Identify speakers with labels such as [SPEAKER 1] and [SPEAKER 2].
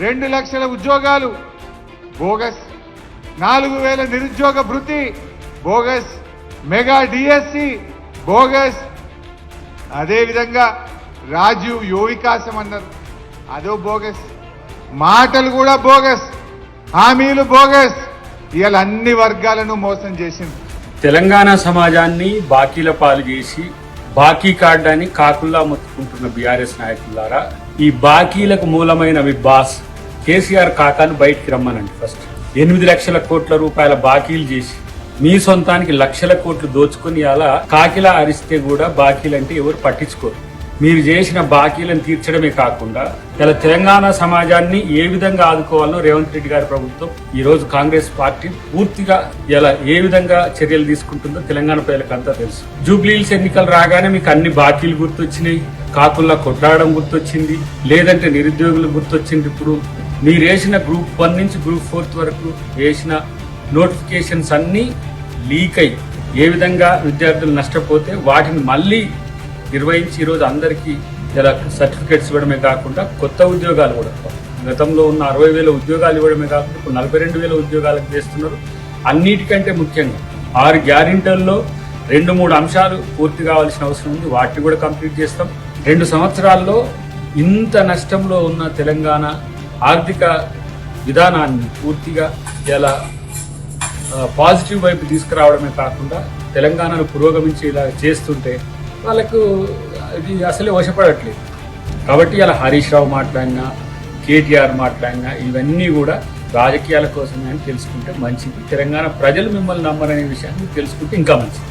[SPEAKER 1] రెండు లక్షల ఉద్యోగాలు. బోగస్. నాలుగు వేల నిరుద్యోగ భృతి. బోగస్. Mega DSC. బోగస్. అదేవిధంగా రాజీవ్ యువవికాసం అన్నారు. అదో బోగస్. మాటలు కూడా బోగస్. హామీలు బోగస్. ఇవాళ అన్ని వర్గాలను మోసం చేసింది.
[SPEAKER 2] తెలంగాణ సమాజాన్ని బాకీల పాలు చేసి బాకీ కార్డాన్ని కాకుల్లా మొత్తుకుంటున్న బీఆర్ఎస్ నాయకులారా ఈ బాకీలకు మూలమైన మీ బాస్ కేసీఆర్ కాకాను బయటికి రమ్మనండి ఫస్ట్. ఎనిమిది లక్షల కోట్ల రూపాయల బాకీలు చేసి మీ సొంతానికి లక్షల కోట్లు దోచుకుని అలా కాకిలా అరిస్తే కూడా బాకీలంటే ఎవరు పట్టించుకోరు. మీరు చేసిన బాకీలను తీర్చడమే కాకుండా ఇలా తెలంగాణ సమాజాన్ని ఏ విధంగా ఆదుకోవాలో రేవంత్ రెడ్డి గారి ప్రభుత్వం ఈ రోజు కాంగ్రెస్ పార్టీ పూర్తిగా ఇలా ఏ విధంగా చర్యలు తీసుకుంటుందో తెలంగాణ ప్రజలకు అంతా తెలుసు. జూబ్లీహిల్స్ ఎన్నికలు రాగానే మీకు అన్ని బాకీలు గుర్తొచ్చినాయి. కాకుల్లా కొట్లాడడం గుర్తొచ్చింది. లేదంటే నిరుద్యోగులు గుర్తొచ్చింది ఇప్పుడు. మీరు వేసిన గ్రూప్ వన్ నుంచి గ్రూప్ ఫోర్త్ వరకు వేసిన నోటిఫికేషన్స్ అన్నీ లీక్ అయ్యి ఏ విధంగా విద్యార్థులు నష్టపోతే వాటిని మళ్ళీ నిర్వహించి ఈరోజు అందరికీ ఇలా సర్టిఫికేట్స్ ఇవ్వడమే కాకుండా కొత్త ఉద్యోగాలు కూడా. గతంలో ఉన్న అరవై వేల ఉద్యోగాలు ఇవ్వడమే కాకుండా ఇప్పుడు నలభై రెండు వేల ఉద్యోగాలకు చేస్తున్నారు. అన్నిటికంటే ముఖ్యంగా ఆరు గ్యారెంటీల్లో రెండు మూడు అంశాలు పూర్తి కావాల్సిన అవసరం ఉంది. వాటిని కూడా కంప్లీట్ చేస్తాం. రెండు సంవత్సరాల్లో ఇంత నష్టంలో ఉన్న తెలంగాణ ఆర్థిక విధానాన్ని పూర్తిగా ఇలా పాజిటివ్ వైపు తీసుకురావడమే కాకుండా తెలంగాణను పురోగమించేలా చేస్తుంటే వాళ్ళకు ఇది అసలే వశపడట్లేదు. కాబట్టి ఇలా హరీష్ రావు మాట్లాడినా కేటీఆర్ మాట్లాడినా ఇవన్నీ కూడా రాజకీయాల కోసమే అని తెలుసుకుంటే మంచిది. తెలంగాణ ప్రజలు మిమ్మల్ని నమ్మరనే విషయాన్ని తెలుసుకుంటే ఇంకా మంచిది.